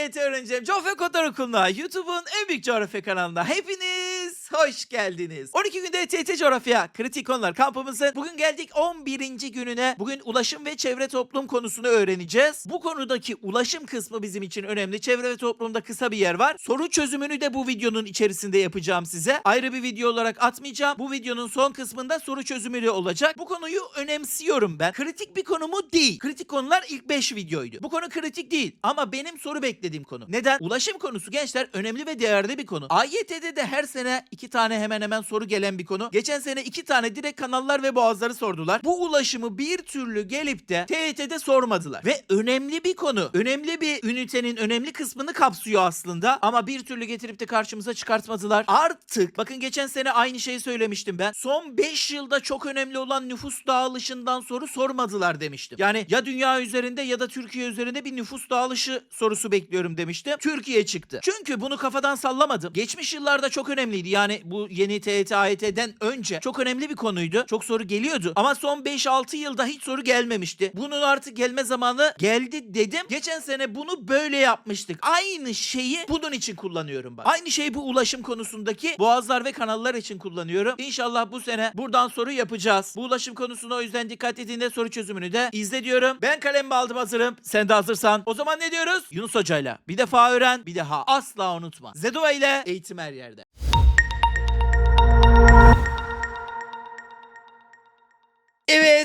TYT öğrencim. Coğrafya Kodlar Okulu'na YouTube'un en büyük coğrafya kanalına hepiniz hoş geldiniz. 12 günde TYT Coğrafya Kritik Konular kampımızın bugün geldik 11. gününe. Bugün ulaşım ve çevre toplum konusunu öğreneceğiz. Bu konudaki ulaşım kısmı bizim için önemli. Çevre ve toplumda kısa bir yer var. Soru çözümünü de bu videonun içerisinde yapacağım size. Ayrı bir video olarak atmayacağım. Bu videonun son kısmında soru çözümü de olacak. Bu konuyu önemsiyorum ben. Kritik bir konu mu? Değil. Kritik konular ilk 5 videoydu. Bu konu kritik değil ama benim soru beklediğim konu. Neden? Ulaşım konusu gençler önemli ve değerli bir konu. AYT'de de her sene iki tane hemen hemen soru gelen bir konu. Geçen sene iki tane direkt kanallar ve boğazları sordular. Bu ulaşımı bir türlü gelip de TYT'de sormadılar. Ve önemli bir konu. Önemli bir ünitenin önemli kısmını kapsıyor aslında. Ama bir türlü getirip de karşımıza çıkartmadılar. Artık bakın geçen sene aynı şeyi söylemiştim ben. Son 5 yılda çok önemli olan nüfus dağılışından soru sormadılar demiştim. Yani ya dünya üzerinde ya da Türkiye üzerinde bir nüfus dağılışı sorusu bekliyorum demiştim. Türkiye çıktı. Çünkü bunu kafadan sallamadım. Geçmiş yıllarda çok önemliydi. Yani bu yeni TYT AYT'den önce çok önemli bir konuydu. Çok soru geliyordu. Ama son 5-6 yılda hiç soru gelmemişti. Bunun artık gelme zamanı geldi dedim. Geçen sene bunu böyle yapmıştık. Aynı şeyi bunun için kullanıyorum bak. Aynı şeyi bu ulaşım konusundaki boğazlar ve kanallar için kullanıyorum. İnşallah bu sene buradan soru yapacağız. Bu ulaşım konusuna o yüzden dikkat edin soru çözümünü de izle diyorum. Ben kalemimi aldım hazırım. Sen de hazırsan. O zaman ne diyoruz? Yunus Hoca'yla. Bir defa öğren, bir daha asla unutma. Zedova ile eğitim her yerde.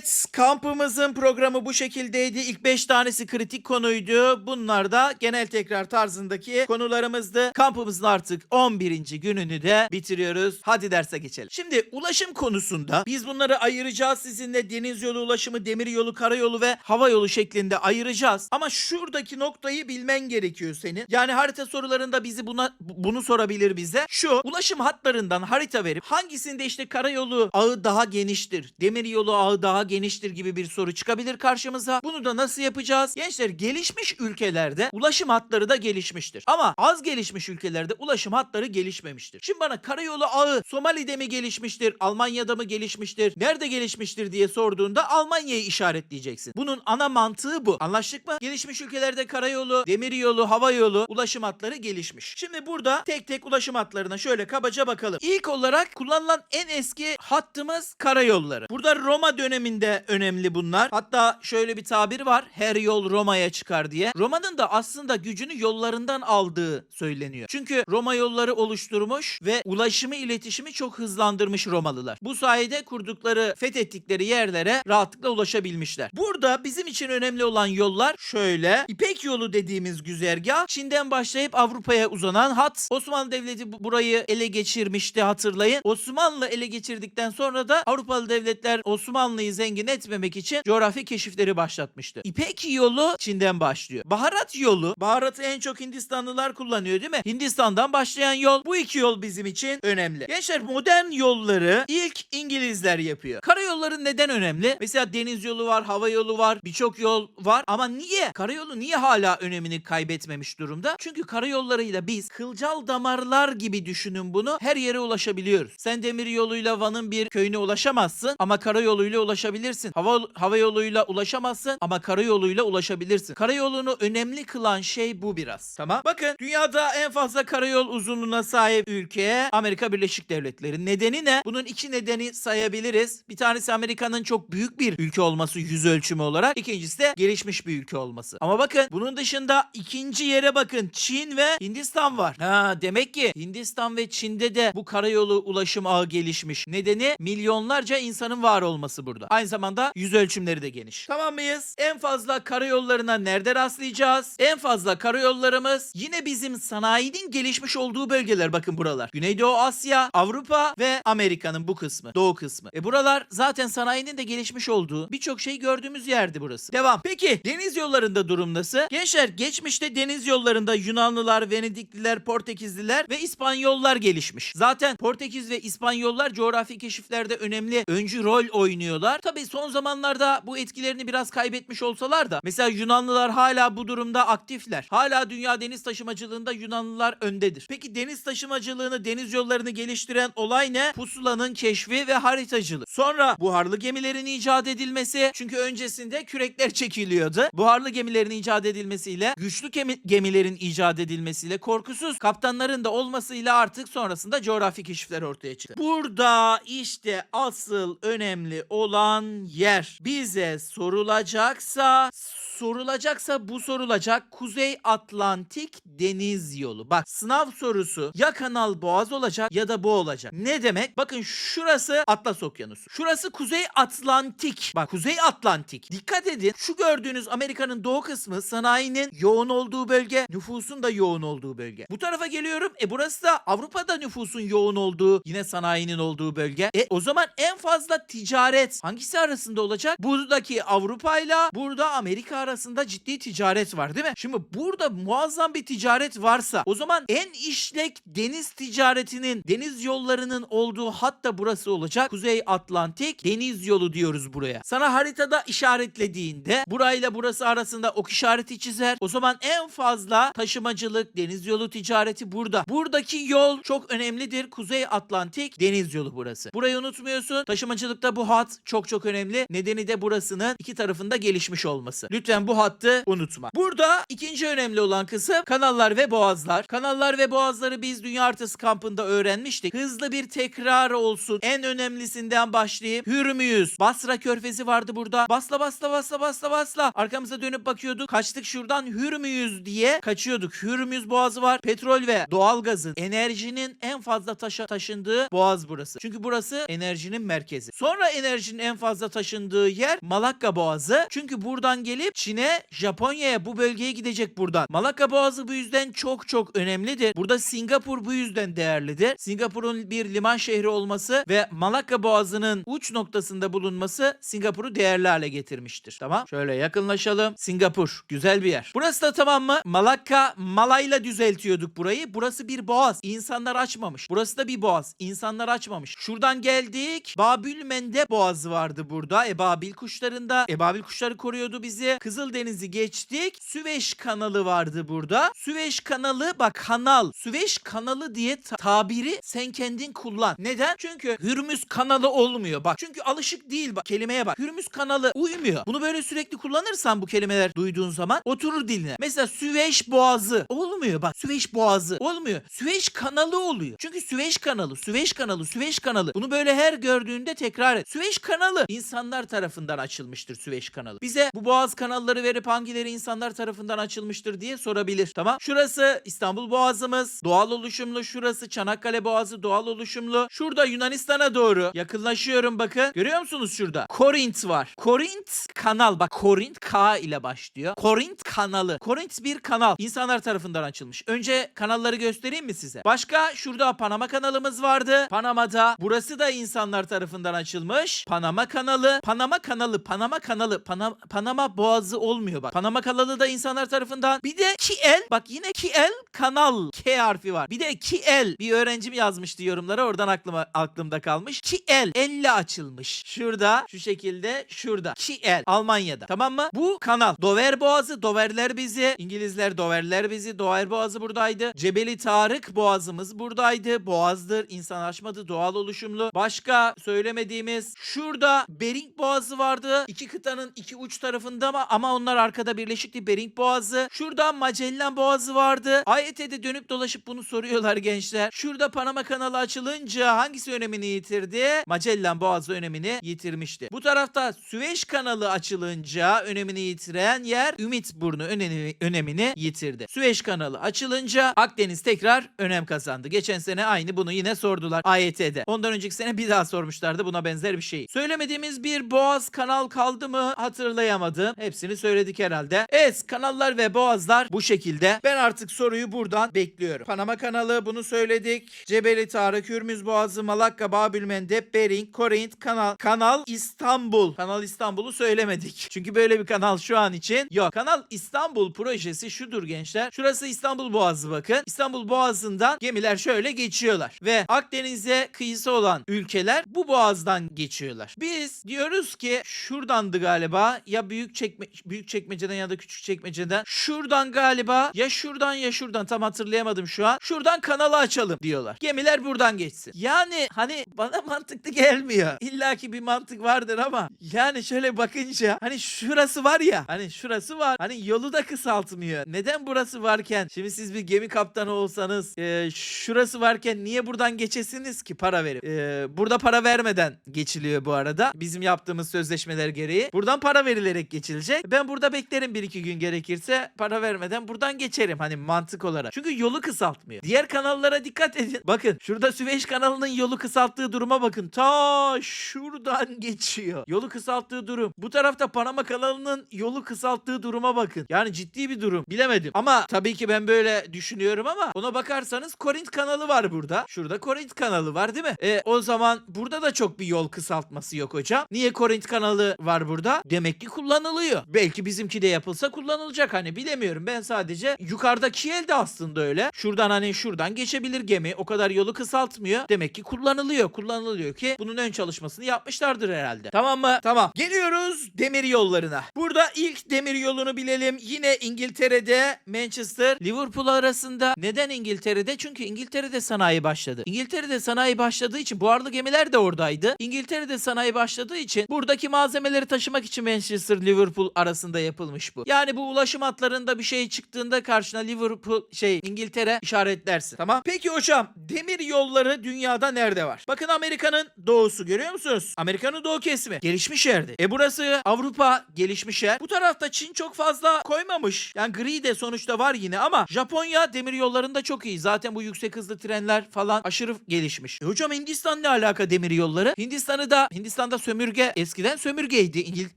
Evet, kampımızın programı bu şekildeydi. İlk 5 tanesi kritik konuydu. Bunlar da genel tekrar tarzındaki konularımızdı. Kampımızın artık 11. gününü de bitiriyoruz. Hadi derse geçelim. Şimdi ulaşım konusunda biz bunları ayıracağız sizinle. Deniz yolu ulaşımı, demir yolu, karayolu ve hava yolu şeklinde ayıracağız. Ama şuradaki noktayı bilmen gerekiyor senin. Yani harita sorularında bizi buna bu- bunu sorabilir bize. Şu ulaşım hatlarından harita verip hangisinde işte karayolu ağı daha geniştir, demir yolu ağı daha geniştir gibi bir soru çıkabilir karşımıza. Bunu da nasıl yapacağız? Gençler gelişmiş ülkelerde ulaşım hatları da gelişmiştir. Ama az gelişmiş ülkelerde ulaşım hatları gelişmemiştir. Şimdi bana karayolu ağı Somali'de mi gelişmiştir, Almanya'da mı gelişmiştir, nerede gelişmiştir diye sorduğunda Almanya'yı işaretleyeceksin. Bunun ana mantığı bu. Anlaştık mı? Gelişmiş ülkelerde karayolu, demir yolu, hava yolu ulaşım hatları gelişmiş. Şimdi burada tek tek ulaşım hatlarına şöyle kabaca bakalım. İlk olarak kullanılan en eski hattımız karayolları. Burada Roma döneminde önemli bunlar. Hatta şöyle bir tabir var. Her yol Roma'ya çıkar diye. Roma'nın da aslında gücünü yollarından aldığı söyleniyor. Çünkü Roma yolları oluşturmuş ve ulaşımı iletişimi çok hızlandırmış Romalılar. Bu sayede kurdukları, fethettikleri yerlere rahatlıkla ulaşabilmişler. Burada bizim için önemli olan yollar şöyle. İpek yolu dediğimiz güzergah Çin'den başlayıp Avrupa'ya uzanan hat. Osmanlı Devleti bu- burayı ele geçirmişti hatırlayın. Osmanlı ele geçirdikten sonra da Avrupalı devletler Osmanlı'yı zengin etmemek için coğrafi keşifleri başlatmıştı. İpek yolu Çin'den başlıyor. Baharat yolu, baharatı en çok Hindistanlılar kullanıyor değil mi? Hindistan'dan başlayan yol. Bu iki yol bizim için önemli. Gençler modern yolları ilk İngilizler yapıyor. Karayolları neden önemli? Mesela deniz yolu var, hava yolu var, birçok yol var. Ama niye? Karayolu niye hala önemini kaybetmemiş durumda? Çünkü karayollarıyla biz kılcal damarlar gibi düşünün bunu her yere ulaşabiliyoruz. Sen demir yoluyla Van'ın bir köyüne ulaşamazsın ama karayoluyla ulaşabilirsin. Hava hava yoluyla ulaşamazsın ama karayoluyla ulaşabilirsin. Karayolunu önemli kılan şey bu biraz. Tamam? Bakın dünyada en fazla karayol uzunluğuna sahip ülke Amerika Birleşik Devletleri. Nedeni ne? Bunun iki nedeni sayabiliriz. Bir tanesi Amerika'nın çok büyük bir ülke olması yüz ölçümü olarak. İkincisi de gelişmiş bir ülke olması. Ama bakın bunun dışında ikinci yere bakın. Çin ve Hindistan var. Ha demek ki Hindistan ve Çin'de de bu karayolu ulaşım ağı gelişmiş. Nedeni milyonlarca insanın var olması burada. Aynı zamanda yüz ölçümleri de geniş. Tamam mıyız? En fazla karayollarına nerede rastlayacağız? En fazla karayollarımız yine bizim sanayinin gelişmiş olduğu bölgeler. Bakın buralar. Güneydoğu Asya, Avrupa ve Amerika'nın bu kısmı. Doğu kısmı. E buralar zaten sanayinin de gelişmiş olduğu birçok şey gördüğümüz yerdi burası. Devam. Peki deniz yollarında durum nasıl? Gençler geçmişte deniz yollarında Yunanlılar, Venedikliler, Portekizliler ve İspanyollar gelişmiş. Zaten Portekiz ve İspanyollar coğrafi keşiflerde önemli öncü rol oynuyorlar. oldular. Tabii son zamanlarda bu etkilerini biraz kaybetmiş olsalar da mesela Yunanlılar hala bu durumda aktifler. Hala dünya deniz taşımacılığında Yunanlılar öndedir. Peki deniz taşımacılığını, deniz yollarını geliştiren olay ne? Pusulanın keşfi ve haritacılığı. Sonra buharlı gemilerin icat edilmesi. Çünkü öncesinde kürekler çekiliyordu. Buharlı gemilerin icat edilmesiyle, güçlü gemi- gemilerin icat edilmesiyle, korkusuz kaptanların da olmasıyla artık sonrasında coğrafi keşifler ortaya çıktı. Burada işte asıl önemli olan yer. Bize sorulacaksa sorulacaksa bu sorulacak Kuzey Atlantik Deniz Yolu. Bak sınav sorusu ya Kanal Boğaz olacak ya da bu olacak. Ne demek? Bakın şurası Atlas Okyanusu. Şurası Kuzey Atlantik. Bak Kuzey Atlantik. Dikkat edin. Şu gördüğünüz Amerika'nın doğu kısmı sanayinin yoğun olduğu bölge, nüfusun da yoğun olduğu bölge. Bu tarafa geliyorum. E burası da Avrupa'da nüfusun yoğun olduğu, yine sanayinin olduğu bölge. E o zaman en fazla ticaret hangisi arasında olacak? Buradaki Avrupa ile burada Amerika arasında ciddi ticaret var değil mi? Şimdi burada muazzam bir ticaret varsa o zaman en işlek deniz ticaretinin, deniz yollarının olduğu hat da burası olacak. Kuzey Atlantik Deniz Yolu diyoruz buraya. Sana haritada işaretlediğinde burayla burası arasında ok işareti çizer. O zaman en fazla taşımacılık, deniz yolu ticareti burada. Buradaki yol çok önemlidir. Kuzey Atlantik Deniz Yolu burası. Burayı unutmuyorsun. Taşımacılıkta bu hat çok çok önemli. Nedeni de burasının iki tarafında gelişmiş olması. Lütfen bu hattı unutma. Burada ikinci önemli olan kısım kanallar ve boğazlar. Kanallar ve boğazları biz Dünya Haritası kampında öğrenmiştik. Hızlı bir tekrar olsun. En önemlisinden başlayıp Hürmüz. Basra körfezi vardı burada. Basla basla basla basla basla. Arkamıza dönüp bakıyorduk. Kaçtık şuradan Hürmüz diye kaçıyorduk. Hürmüz boğazı var. Petrol ve doğalgazın, enerjinin en fazla taşa taşındığı boğaz burası. Çünkü burası enerjinin merkezi. Sonra enerjinin en fazla taşındığı yer Malakka Boğazı. Çünkü buradan gelip Çin'e, Japonya'ya bu bölgeye gidecek buradan. Malakka Boğazı bu yüzden çok çok önemlidir. Burada Singapur bu yüzden değerlidir. Singapur'un bir liman şehri olması ve Malakka Boğazı'nın uç noktasında bulunması Singapur'u değerli hale getirmiştir. Tamam? Şöyle yakınlaşalım. Singapur. Güzel bir yer. Burası da tamam mı? Malakka, Malayla düzeltiyorduk burayı. Burası bir boğaz. İnsanlar açmamış. Burası da bir boğaz. İnsanlar açmamış. Şuradan geldik. Babül Mendeb Boğazı vardı burada. Ebabil kuşlarında. Ebabil kuşları koruyordu bizi. Kızıldeniz'i geçtik. Süveyş kanalı vardı burada. Süveyş kanalı bak kanal. Süveyş kanalı diye ta- tabiri sen kendin kullan. Neden? Çünkü Hürmüz kanalı olmuyor. Bak çünkü alışık değil bak. Kelimeye bak. Hürmüz kanalı uymuyor. Bunu böyle sürekli kullanırsan bu kelimeler duyduğun zaman oturur diline. Mesela Süveyş boğazı olmuyor bak. Süveyş boğazı olmuyor. Süveyş kanalı oluyor. Çünkü Süveyş kanalı, Süveyş kanalı, Süveyş kanalı. Bunu böyle her gördüğünde tekrar et. Süveyş kanalı insanlar tarafından açılmıştır Süveyş kanalı. Bize bu boğaz kanalları verip hangileri insanlar tarafından açılmıştır diye sorabilir. Tamam. Şurası İstanbul Boğazımız. Doğal oluşumlu. Şurası Çanakkale Boğazı doğal oluşumlu. Şurada Yunanistan'a doğru yakınlaşıyorum bakın. Görüyor musunuz şurada? Korint var. Korint kanal. Bak Korint K ile başlıyor. Korint kanalı. Korint bir kanal. İnsanlar tarafından açılmış. Önce kanalları göstereyim mi size? Başka şurada Panama kanalımız vardı. Panama'da. Burası da insanlar tarafından açılmış. Panama kanalı. Panama kanalı. Panama kanalı. Panama, Panama boğazı olmuyor bak. Panama kanalı da insanlar tarafından. Bir de Kiel. Bak yine Kiel kanal. K harfi var. Bir de Kiel. Bir öğrencim yazmıştı yorumlara. Oradan aklıma aklımda kalmış. Kiel. Elle açılmış. Şurada. Şu şekilde. Şurada. Kiel. Almanya'da. Tamam mı? Bu kanal. Dover Boğazı. Doverler bizi. İngilizler Doverler bizi. Dover Boğazı buradaydı. Cebeli Tarık Boğazımız buradaydı. Boğazdır. İnsan aşmadı. Doğal oluşumlu. Başka söylemediğimiz şurada Bering Boğazı vardı. İki kıtanın iki uç tarafında ama, ama onlar arkada birleşikti. Bering Boğazı. Şurada Magellan Boğazı vardı. AYT'de dönüp dolaşıp bunu soruyorlar gençler. Şurada Panama kanalı açılınca hangisi önemini yitirdi? Magellan Boğazı önemini yitirmişti. Bu tarafta Süveyş kanalı açılınca önemini yitiren yer Ümit Burnu önemi, önemini yitirdi. Süveyş kanalı açılınca Akdeniz tekrar önem kazandı. Geçen sene aynı bunu yine sordular AYT'de. Ondan önceki sene bir daha sormuşlardı buna benzer bir şey. Söylemediğimiz bir boğaz kanal kaldı mı hatırlayamadım. Hepsini söyledik herhalde. Evet kanallar ve boğazlar bu şekilde. Ben artık soruyu buradan bekliyorum. Panama kanalı bunu söyledik. Cebeli Tarık, Hürmüz Boğazı, Malakka, Babül Mendeb, Bering, Korint, Kanal, Kanal İstanbul. Kanal İstanbul'u söylemedik. Çünkü böyle bir kanal şu an için yok. Kanal İstanbul projesi şudur gençler. Şurası İstanbul Boğazı bakın. İstanbul Boğazı'ndan gemiler şöyle geçiyorlar. Ve Akdeniz'e kıyısı olan ülkeler bu boğazdan geçiyorlar. diyorlar. Biz diyoruz ki şuradandı galiba ya büyük çekme büyük çekmeceden ya da küçük çekmeceden şuradan galiba ya şuradan ya şuradan tam hatırlayamadım şu an. Şuradan kanalı açalım diyorlar. Gemiler buradan geçsin. Yani hani bana mantıklı gelmiyor. İlla ki bir mantık vardır ama yani şöyle bakınca hani şurası var ya hani şurası var. Hani yolu da kısaltmıyor. Neden burası varken şimdi siz bir gemi kaptanı olsanız e, şurası varken niye buradan geçesiniz ki para verip? E, burada para vermeden geçiliyor bu arada. Bizim yaptığımız sözleşmeler gereği. Buradan para verilerek geçilecek. Ben burada beklerim bir iki gün gerekirse para vermeden buradan geçerim hani mantık olarak. Çünkü yolu kısaltmıyor. Diğer kanallara dikkat edin. Bakın şurada Süveyş kanalının yolu kısalttığı duruma bakın. Ta şuradan geçiyor. Yolu kısalttığı durum. Bu tarafta Panama kanalının yolu kısalttığı duruma bakın. Yani ciddi bir durum. Bilemedim. Ama tabii ki ben böyle düşünüyorum ama ona bakarsanız Korint kanalı var burada. Şurada Korint kanalı var değil mi? E, o zaman burada da çok bir yol kısaltması yok hocam. Niye Korint kanalı var burada? Demek ki kullanılıyor. Belki bizimki de yapılsa kullanılacak hani bilemiyorum. Ben sadece yukarıdaki el aslında öyle. Şuradan hani şuradan geçebilir gemi. O kadar yolu kısaltmıyor. Demek ki kullanılıyor. Kullanılıyor ki bunun ön çalışmasını yapmışlardır herhalde. Tamam mı? Tamam. Geliyoruz demir yollarına. Burada ilk demir yolunu bilelim. Yine İngiltere'de Manchester, Liverpool arasında. Neden İngiltere'de? Çünkü İngiltere'de sanayi başladı. İngiltere'de sanayi başladığı için buharlı gemiler de oradaydı. İngiltere'de sanayi başladığı için buradaki malzemeleri taşımak için Manchester Liverpool arasında yapılmış bu. Yani bu ulaşım hatlarında bir şey çıktığında karşına Liverpool şey İngiltere işaretlersin. Tamam. Peki hocam demir yolları dünyada nerede var? Bakın Amerika'nın doğusu görüyor musunuz? Amerika'nın doğu kesimi. Gelişmiş yerde. E burası Avrupa gelişmiş yer. Bu tarafta Çin çok fazla koymamış. Yani gri de sonuçta var yine ama Japonya demir yollarında çok iyi. Zaten bu yüksek hızlı trenler falan aşırı gelişmiş. E hocam Hindistan ne alaka demir yolları? Hindistan'ı da Hindistan'da sömürge eskiden sömürgeydi. İngil-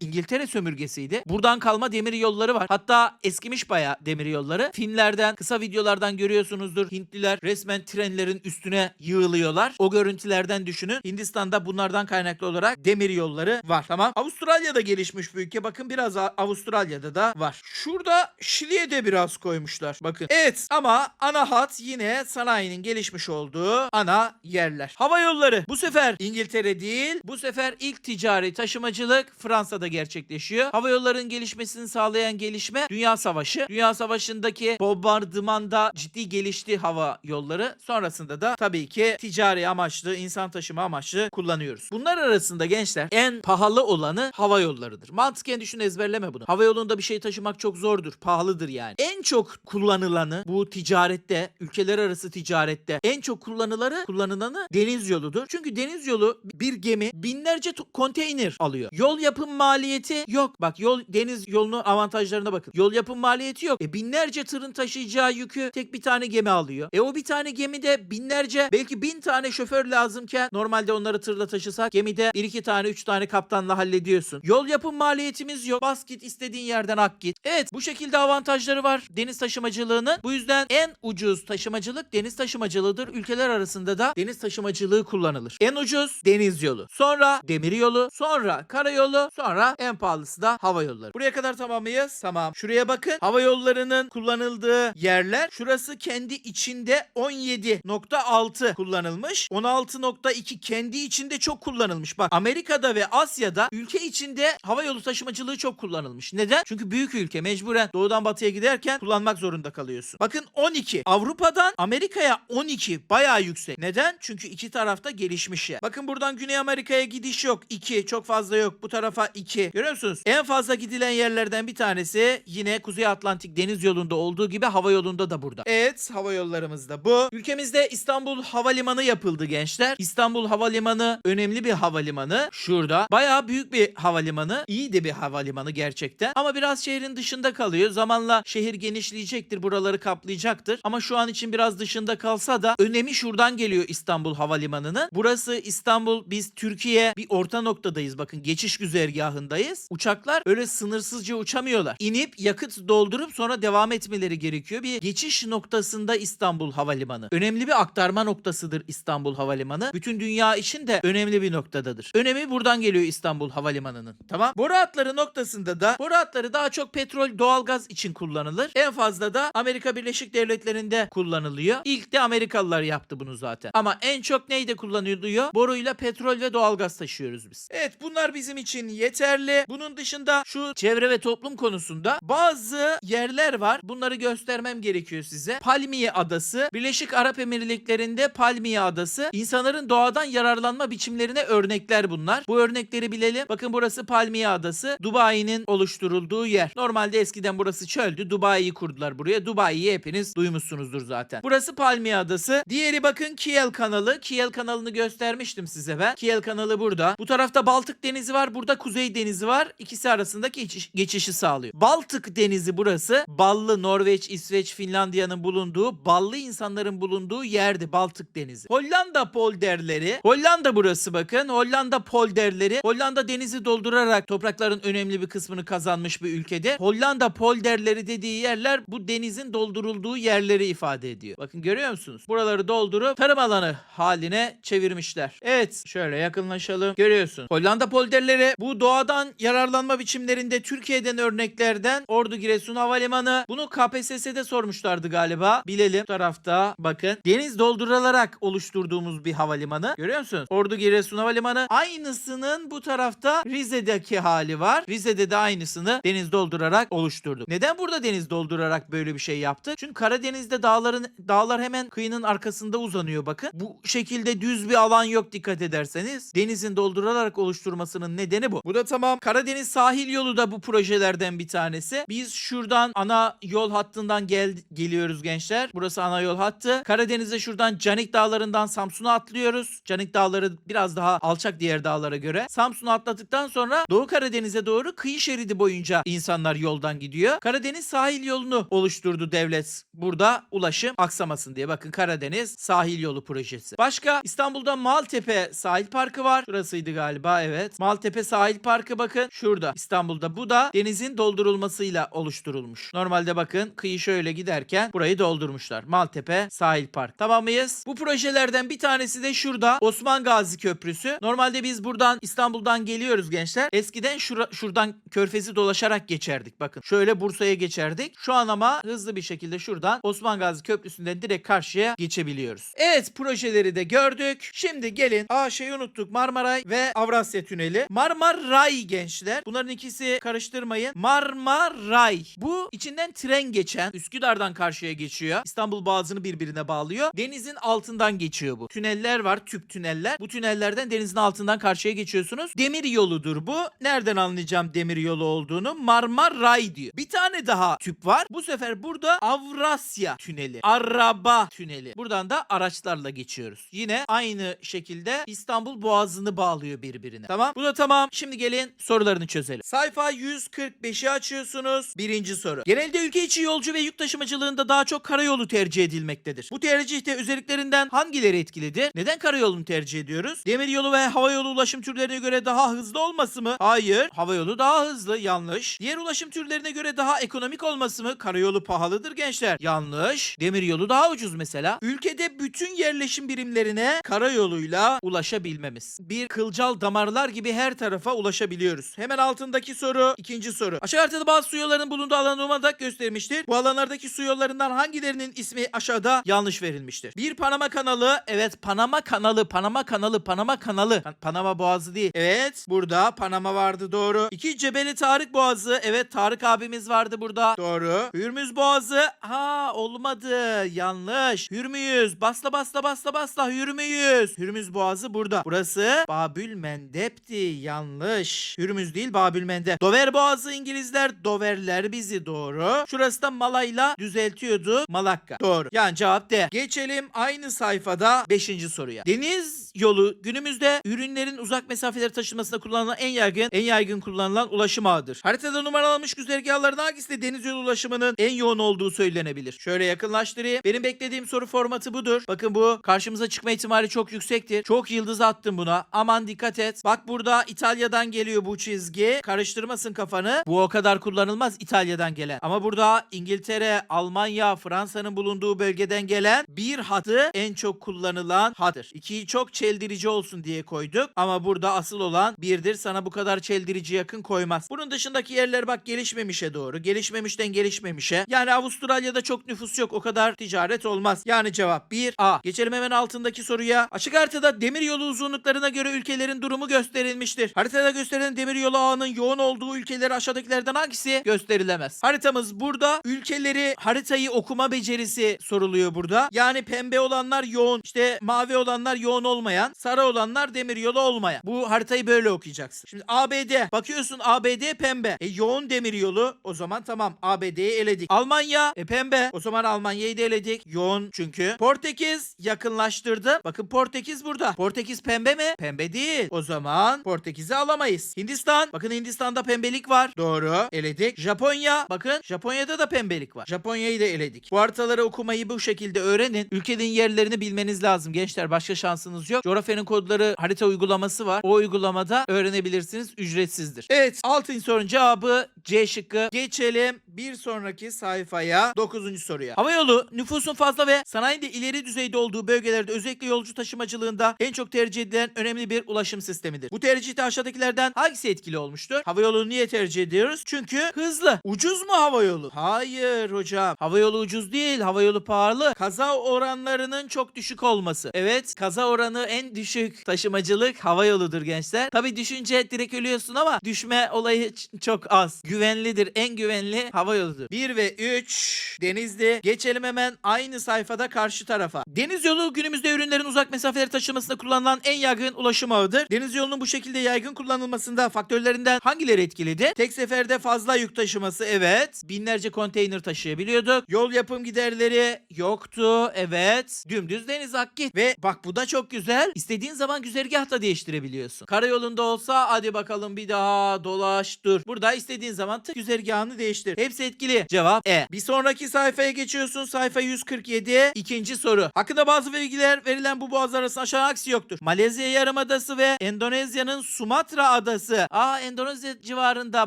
İngiltere sömürgesiydi. Buradan kalma demir yolları var. Hatta eskimiş bayağı demir yolları. Filmlerden, kısa videolardan görüyorsunuzdur. Hintliler resmen trenlerin üstüne yığılıyorlar. O görüntülerden düşünün. Hindistan'da bunlardan kaynaklı olarak demir yolları var. Tamam. Avustralya'da gelişmiş bir ülke. Bakın biraz Avustralya'da da var. Şurada Şili'ye de biraz koymuşlar. Bakın. Evet ama ana hat yine sanayinin gelişmiş olduğu ana yerler. Hava yolları. Bu sefer İngiltere değil. Bu sefer ilk ticari taşımacılık Fransa'da gerçekleşiyor. Hava yollarının gelişmesini sağlayan gelişme Dünya Savaşı. Dünya Savaşı'ndaki bombardımanda ciddi gelişti hava yolları. Sonrasında da tabii ki ticari amaçlı, insan taşıma amaçlı kullanıyoruz. Bunlar arasında gençler en pahalı olanı hava yollarıdır. Mantıken düşün ezberleme bunu. Hava yolunda bir şey taşımak çok zordur. Pahalıdır yani. En çok kullanılanı bu ticarette, ülkeler arası ticarette en çok kullanıları kullanılanı deniz yoludur. Çünkü deniz yolu bir gemi binlerce konteyner alıyor. Yol yapım maliyeti yok. Bak yol deniz yolunun avantajlarına bakın. Yol yapım maliyeti yok. E binlerce tırın taşıyacağı yükü tek bir tane gemi alıyor. E o bir tane gemide binlerce belki bin tane şoför lazımken normalde onları tırla taşısak gemide bir iki tane üç tane kaptanla hallediyorsun. Yol yapım maliyetimiz yok. Bas git istediğin yerden ak git. Evet bu şekilde avantajları var deniz taşımacılığının. Bu yüzden en ucuz taşımacılık deniz taşımacılığıdır. Ülkeler arasında da deniz taşımacılığı kullanılır. En ucuz deniz yolu. Sonra demir yolu. Sonra karayolu. Sonra en pahalısı da hava yolları. Buraya kadar tamam mıyız? Tamam. Şuraya bakın. Hava yollarının kullanıldığı yerler. Şurası kendi içinde 17.6 kullanılmış. 16.2 kendi içinde çok kullanılmış. Bak Amerika'da ve Asya'da ülke içinde hava yolu taşımacılığı çok kullanılmış. Neden? Çünkü büyük ülke mecburen doğudan batıya giderken kullanmak zorunda kalıyorsun. Bakın 12. Avrupa'dan Amerika'ya 12 bayağı yüksek. Neden? Çünkü iki tarafta gelişmiş yer. Bakın buradan Güney Amerika'ya gidiş yok. 2 çok fazla yok. Bu tarafa 2. Görüyor musunuz? En fazla gidilen yerlerden bir tanesi yine Kuzey Atlantik deniz yolunda olduğu gibi hava yolunda da burada. Evet hava yollarımız da bu. Ülkemizde İstanbul Havalimanı yapıldı gençler. İstanbul Havalimanı önemli bir havalimanı. Şurada. Bayağı büyük bir havalimanı. İyi de bir havalimanı gerçekten. Ama biraz şehrin dışında kalıyor. Zamanla şehir genişleyecektir. Buraları kaplayacaktır. Ama şu an için biraz dışında kalsa da önemi şuradan geliyor İstanbul Havalimanı'nın. Burası İstanbul. Biz Türkiye bir orta noktadayız. Bakın geçiş güzergahındayız. Uçaklar öyle sınırsızca uçamıyorlar. İnip yakıt doldurup sonra devam etmeleri gerekiyor. Bir geçiş noktasında İstanbul Havalimanı. Önemli bir aktarma noktasıdır İstanbul Havalimanı. Bütün dünya için de önemli bir noktadadır. Önemi buradan geliyor İstanbul Havalimanı'nın. Tamam. Boru hatları noktasında da boru hatları daha çok petrol, doğalgaz için kullanılır. En fazla da Amerika Birleşik Devletleri'nde kullanılıyor. İlk de Amerikalılar yaptı bunu zaten. Ama en çok neyde kullanılıyor? Boruyla petrol ve doğalgaz taşıyoruz biz. Evet bunlar bizim için yeterli. Bunun dışında şu çevre ve toplum konusunda bazı yerler var. Bunları göstermem gerekiyor size. Palmiye Adası, Birleşik Arap Emirlikleri'nde Palmiye Adası. İnsanların doğadan yararlanma biçimlerine örnekler bunlar. Bu örnekleri bilelim. Bakın burası Palmiye Adası. Dubai'nin oluşturulduğu yer. Normalde eskiden burası çöldü. Dubai'yi kurdular buraya. Dubai'yi hepiniz duymuşsunuzdur zaten. Burası Palmiye Adası. Diğeri bakın Kiel kanalı. Kiel kanalını göstermiştim size ben. Kiel kanalı burada. Bu tarafta Baltık Denizi var. Burada Kuzey Denizi var. İkisi arasındaki geçiş- geçişi sağlıyor. Baltık Denizi burası. Ballı Norveç, İsveç, Finlandiya'nın bulunduğu, ballı insanların bulunduğu yerdi Baltık Denizi. Hollanda polderleri. Hollanda burası bakın. Hollanda polderleri. Hollanda denizi doldurarak toprakların önemli bir kısmını kazanmış bir ülkede. Hollanda polderleri dediği yerler bu denizin doldurulduğu yerleri ifade ediyor. Bakın görüyor musunuz? Buraları doldurup tarım alanı haline çevirmişler. Evet şöyle yakınlaşalım. Görüyorsun. Hollanda polderleri bu doğadan yararlanma biçimlerinde Türkiye'den örneklerden Ordu Giresun Havalimanı. Bunu KPSS'de sormuşlardı galiba. Bilelim. Bu tarafta bakın. Deniz doldurularak oluşturduğumuz bir havalimanı. Görüyor musunuz? Ordu Giresun Havalimanı. Aynısının bu tarafta Rize'deki hali var. Rize'de de aynısını deniz doldurarak oluşturduk. Neden burada deniz doldurarak böyle bir şey yaptık? Çünkü Karadeniz'de dağların dağlar hemen kıyının arkasında uzanıyor bakın. Bu şekilde düz bir alan yok dikkat ederseniz. Denizin doldurularak oluşturmasının nedeni bu. Bu da tamam. Karadeniz sahil yolu da bu projelerden bir tanesi. Biz şuradan ana yol hattından gel geliyoruz gençler. Burası ana yol hattı. Karadeniz'e şuradan Canik Dağları'ndan Samsun'a atlıyoruz. Canik Dağları biraz daha alçak diğer dağlara göre. Samsun'u atladıktan sonra Doğu Karadeniz'e doğru kıyı şeridi boyunca insanlar yoldan gidiyor. Karadeniz sahil yolunu oluşturdu devlet. Burada ulaşım aksamasın diye. Bakın Karadeniz sahil yolu projesi. Başka İstanbul'da Maltepe sahil parkı var. Şurasıydı galiba evet. Maltepe sahil parkı bakın şurada İstanbul'da. Bu da denizin doldurulmasıyla oluşturulmuş. Normalde bakın kıyı şöyle giderken burayı doldurmuşlar. Maltepe sahil park. Tamam mıyız? Bu projelerden bir tanesi de şurada Osman Gazi Köprüsü. Normalde biz buradan İstanbul'dan geliyoruz gençler. Eskiden şura- şuradan körfezi dolaşarak geçerdik. Bakın şöyle Bursa'ya geçerdik. Şu an ama hızlı bir şekilde şuradan Osman Gazi Köprüsü'nden direkt karşıya geçebiliyoruz. Evet projeleri de gördük. Şimdi gelin. Aa şeyi unuttuk. Marmaray ve Avrasya Tüneli. Marmaray gençler. Bunların ikisi karıştırmayın. Marmaray. Bu içinden tren geçen Üsküdar'dan karşıya geçiyor. İstanbul Boğazı'nı birbirine bağlıyor. Denizin altından geçiyor bu. Tüneller var. Tüp tüneller. Bu tünellerden denizin altından karşıya geçiyorsunuz. Demir yoludur bu. Nereden anlayacağım demir yolu olduğunu? Marmaray diyor. Bir tane daha tüp var. Bu sefer burada Avrasya Tüneli. Araba Tüneli. Buradan da araçlarla geçiyoruz. Yine aynı şekilde İstanbul Boğazı'nı bağlıyor birbirine. Tamam. Bu da tamam. Şimdi gelin sorularını çözelim. Sayfa 145'i açıyorsunuz. Birinci soru. Genelde ülke içi yolcu ve yük taşımacılığında daha çok karayolu tercih edilmektedir. Bu tercihte özelliklerinden hangileri etkilidir? Neden karayolunu tercih ediyoruz? Demiryolu ve havayolu ulaşım türlerine göre daha hızlı olması mı? Hayır. Havayolu daha hızlı. Yanlış. Diğer ulaşım türlerine göre daha ekonomik olması mı? Karayolu pahalıdır gençler. Yanlış. Demiryolu daha ucuz mesela. Ülkede bütün yerleşim birimlerine karayoluyla ulaşabilmemiz. Bir kılcal damarlar gibi her tarafa ulaşabiliyoruz. Hemen altındaki soru ikinci soru. Aşağı haritada bazı su yollarının bulunduğu alan numaradak göstermiştir. Bu alanlardaki su yollarından hangilerinin ismi aşağıda yanlış verilmiştir? Bir Panama kanalı. Evet Panama kanalı. Panama kanalı. Panama kanalı. Pan- Panama boğazı değil. Evet burada Panama vardı doğru. İki Cebeli Tarık boğazı. Evet Tarık abimiz vardı burada. Doğru. Hürmüz boğazı. Ha olmadı. Yanlış. Hürmüz. Basla basla basla basla. Hürmüz. Hürmüz boğazı burada. Burası Babül Mendep'ti. Yanlış. Hürmüz değil Babül Mendep. Dover boğazı İngilizler. Doverler bizi doğru. Şurası da Malayla düzeltiyordu. Malakka. Doğru. Yani cevap D. Geçelim aynı sayfada 5. soruya. Deniz yolu günümüzde ürünlerin uzak mesafeleri taşınmasında kullanılan en yaygın en yaygın kullanılan ulaşım ağıdır. Haritada numaralanmış güzergahların hangisi de deniz yolu ulaşımının en yoğun olduğu söylenebilir. Şöyle yakınlaştırayım. Benim beklediğim soru formatı budur. Bakın bu karşımıza çıkma ihtimali çok yüksektir. Çok yıldız attım buna. Aman dikkat et. Bak burada İtalya'dan geliyor bu çizgi. Karıştırmasın kafanı. Bu o kadar kullanılmaz İtalya'dan gelen. Ama burada İngiltere, Almanya, Fransa'nın bulunduğu bölgeden gelen bir hatı en çok kullanılan hattır. İkiyi çok çeldirici olsun diye koyduk. Ama burada asıl olan birdir. Sana bu kadar çeldirici yakın koymaz. Bunun dışındaki yerler bak gelişmemişe doğru. Gelişmemişten gelişmemişe. Yani Avustralya'da çok nüfus yok. O kadar ticaret olmaz. Yani cevap 1 A. Geçelim hemen altındaki soruya. Açık haritada demir yolu uzunluklarına göre göre ülkelerin durumu gösterilmiştir. Haritada gösterilen demiryolu ağının yoğun olduğu ülkeleri aşağıdakilerden hangisi gösterilemez? Haritamız burada. Ülkeleri haritayı okuma becerisi soruluyor burada. Yani pembe olanlar yoğun, işte mavi olanlar yoğun olmayan, sarı olanlar demiryolu olmayan. Bu haritayı böyle okuyacaksın. Şimdi ABD bakıyorsun ABD pembe. E yoğun demiryolu o zaman tamam ABD'yi eledik. Almanya e pembe. O zaman Almanya'yı da eledik. Yoğun çünkü. Portekiz yakınlaştırdı. Bakın Portekiz burada. Portekiz pembe mi? Pembe değil. O zaman Portekiz'i alamayız. Hindistan. Bakın Hindistan'da pembelik var. Doğru. Eledik. Japonya. Bakın Japonya'da da pembelik var. Japonya'yı da eledik. Bu haritaları okumayı bu şekilde öğrenin. Ülkenin yerlerini bilmeniz lazım gençler. Başka şansınız yok. Coğrafyanın kodları harita uygulaması var. O uygulamada öğrenebilirsiniz. Ücretsizdir. Evet. Altın sorunun cevabı C şıkkı. Geçelim bir sonraki sayfaya. 9. soruya. Havayolu nüfusun fazla ve sanayide ileri düzeyde olduğu bölgelerde özellikle yolcu taşımacılığında en çok tercih edilen önemli bir ulaşım sistemidir. Bu tercihte aşağıdakilerden hangisi etkili olmuştur? Havayolu niye tercih ediyoruz? Çünkü hızlı. Ucuz mu havayolu? Hayır hocam. Havayolu ucuz değil. Havayolu pahalı. Kaza oranlarının çok düşük olması. Evet kaza oranı en düşük taşımacılık havayoludur gençler. Tabi düşünce direkt ölüyorsun ama düşme olayı çok az. Güvenlidir. En güvenli havayoludur. 1 ve 3 Denizli. Geçelim hemen aynı sayfada karşı tarafa. Deniz yolu günümüzde ürünlerin uzak mesafeleri taşımasında kullanılan en yaygın ulaşım ağıdır. Deniz yolunun bu şekilde yaygın kullanılmasında faktörlerinden hangileri etkiledi? Tek seferde fazla yük taşıması evet. Binlerce konteyner taşıyabiliyorduk. Yol yapım giderleri yoktu evet. Dümdüz deniz ak git. Ve bak bu da çok güzel. İstediğin zaman güzergah da değiştirebiliyorsun. Karayolunda olsa hadi bakalım bir daha dolaş dur. Burada istediğin zaman tık güzergahını değiştir. Hepsi etkili. Cevap E. Bir sonraki sayfaya geçiyorsun. Sayfa 147. İkinci soru. Hakkında bazı bilgiler verilen bu boğaz arasında aşağı aksi yoktur. Malezya Yarımadası ve Endonezya'nın Sumatra Adası. Aa Endonezya civarında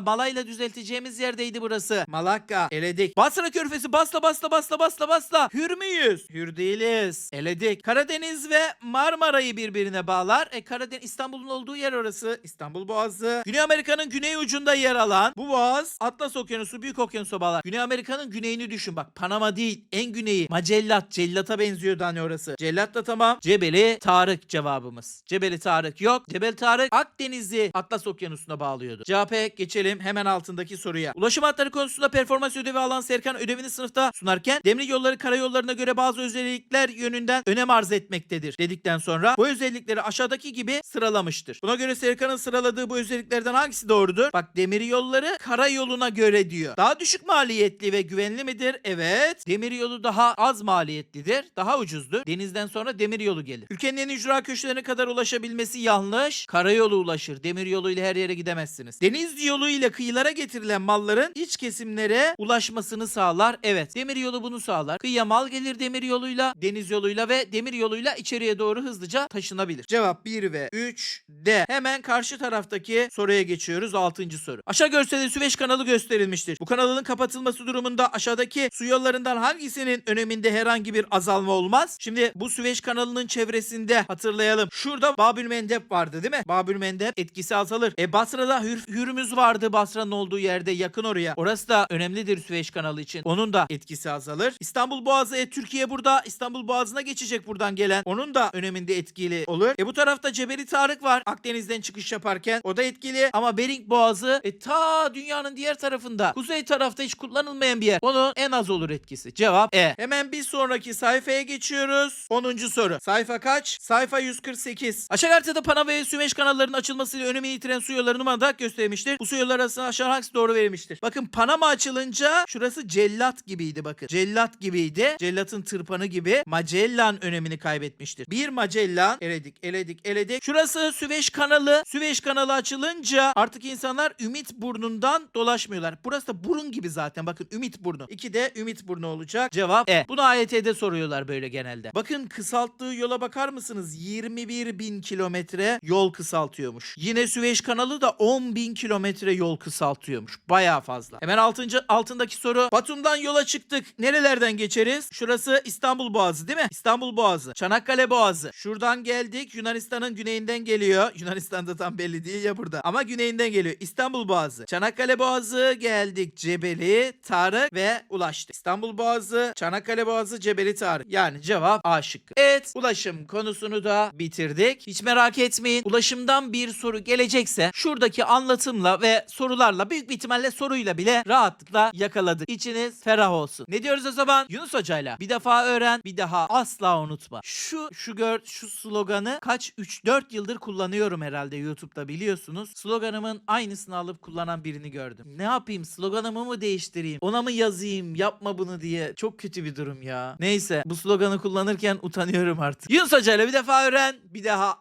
Malayla düzelteceğimiz yerdeydi burası. Malakka. Eledik. Basra Körfezi basla basla basla basla basla. Hür müyüz? Hür değiliz. Eledik. Karadeniz ve Marmara'yı birbirine bağlar. E Karadeniz İstanbul'un olduğu yer orası. İstanbul Boğazı. Güney Amerika'nın güney ucunda yer alan bu boğaz Atlas Okyanusu Büyük Okyanusu bağlar. Güney Amerika'nın güneyini düşün bak. Panama değil en güneyi. Magellat. Cellata benziyordu hani orası. Cellat da tamam. Cebeli Tarık cevabımız. Cebeli Tarık yok. Cebel Tarık Akdeniz'i Atlas Okyanusu'na bağlıyordu. E, geçelim hemen altındaki soruya. Ulaşım hatları konusunda performans ödevi alan Serkan ödevini sınıfta sunarken demir yolları karayollarına göre bazı özellikler yönünden önem arz etmektedir dedikten sonra bu özellikleri aşağıdaki gibi sıralamıştır. Buna göre Serkan'ın sıraladığı bu özelliklerden hangisi doğrudur? Bak demir yolları karayoluna göre diyor. Daha düşük maliyetli ve güvenli midir? Evet. Demir yolu daha az maliyetlidir. Daha ucuzdur. Denizden sonra demir yolu gelir. Ülkenin en ücra köşelerine kadar ulaşabilmesi yanlış. Karayolu ulaşır. Demir yoluyla her yere gidemezsiniz. Deniz yolu ile kıyılara getirilen malların iç kesimlere ulaşmasını sağlar. Evet. Demir yolu bunu sağlar. Kıyıya mal gelir demir yoluyla, deniz yoluyla ve demir yoluyla içeriye doğru hızlıca taşınabilir. Cevap 1 ve 3 D. Hemen karşı taraftaki soruya geçiyoruz. 6. soru. Aşağı görselde Süveyş kanalı gösterilmiştir. Bu kanalın kapatılması durumunda aşağıdaki su yollarından hangisinin öneminde herhangi bir azalma olmaz? Şimdi bu Süveyş kanalının çevresinde hatırlayalım. Şurada Babül vardı değil mi? Babül Mendeb etkisi azalır. E Basra'da Hür, Hürmüz vardı Basra'nın olduğu yerde yakın oraya. Orası da önemlidir Süveyş kanalı için. Onun da etkisi azalır. İstanbul Boğazı e, Türkiye burada İstanbul Boğazı'na geçecek buradan gelen. Onun da öneminde etkili olur. E bu tarafta Cebeli Tarık var. Akdeniz'den çıkış yaparken. O da etkili. Ama Bering Boğazı e, ta dünyanın diğer tarafında. Kuzey tarafta hiç kullanılmayan bir yer. Onun en az olur etkisi. Cevap E. Hemen bir sonraki sayfaya geçiyoruz. 10. soru. Sayfa kaç? Sayfa 148. Aşağı haritada Panama ve Süveyş kanallarının açılmasıyla önemini yitiren su yolları numarada göstermiştir. Bu su yolları arasında aşağı hangisi doğru verilmiştir? Bakın Panama açılınca şurası cellat gibiydi bakın. Cellat gibiydi. Cellatın tırpanı gibi. Magellan önemini kaybetmiştir. Bir Magellan eledik, eledik, eledik. Şurası Süveyş kanalı. Süveyş kanalı açılınca artık insanlar Ümit burnundan dolaşmıyorlar. Burası da burun gibi zaten. Bakın Ümit burnu. İki de Ümit burnu olacak. Cevap E. Bunu AYT'de soruyorlar böyle genelde. Bakın kısalttığı yola bakar mısınız? 21 bin kilometre yol kısaltıyormuş. Yine Süveyş kanalı da 10 bin kilometre yol kısaltıyormuş. Bayağı fazla. Hemen altıncı, altındaki soru. Batum'dan yola çıktık. Nerelerden geçeriz? Şurası İstanbul Boğazı değil mi? İstanbul Boğazı. Çanakkale Boğazı. Şuradan geldik. Yunanistan'ın güneyinden geliyor. Yunanistan'da tam belli değil ya burada. Ama güneyinden geliyor. İstanbul Boğazı. Çanakkale Boğazı geldik. Cebeli, Tarık ve ulaştık. İstanbul Boğazı, Çanakkale Boğazı, Cebeli Tarık. Yani cevap A şıkkı. Evet ulaşım konusunu da bitirdik. Hiç merak merak etmeyin. Ulaşımdan bir soru gelecekse şuradaki anlatımla ve sorularla büyük bir ihtimalle soruyla bile rahatlıkla yakaladık. İçiniz ferah olsun. Ne diyoruz o zaman? Yunus Hoca'yla bir defa öğren bir daha asla unutma. Şu şu gör şu sloganı kaç 3-4 yıldır kullanıyorum herhalde YouTube'da biliyorsunuz. Sloganımın aynısını alıp kullanan birini gördüm. Ne yapayım sloganımı mı değiştireyim? Ona mı yazayım yapma bunu diye. Çok kötü bir durum ya. Neyse bu sloganı kullanırken utanıyorum artık. Yunus Hoca'yla bir defa öğren bir daha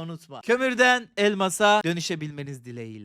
unutma. Kömürden elmasa dönüşebilmeniz dileğiyle.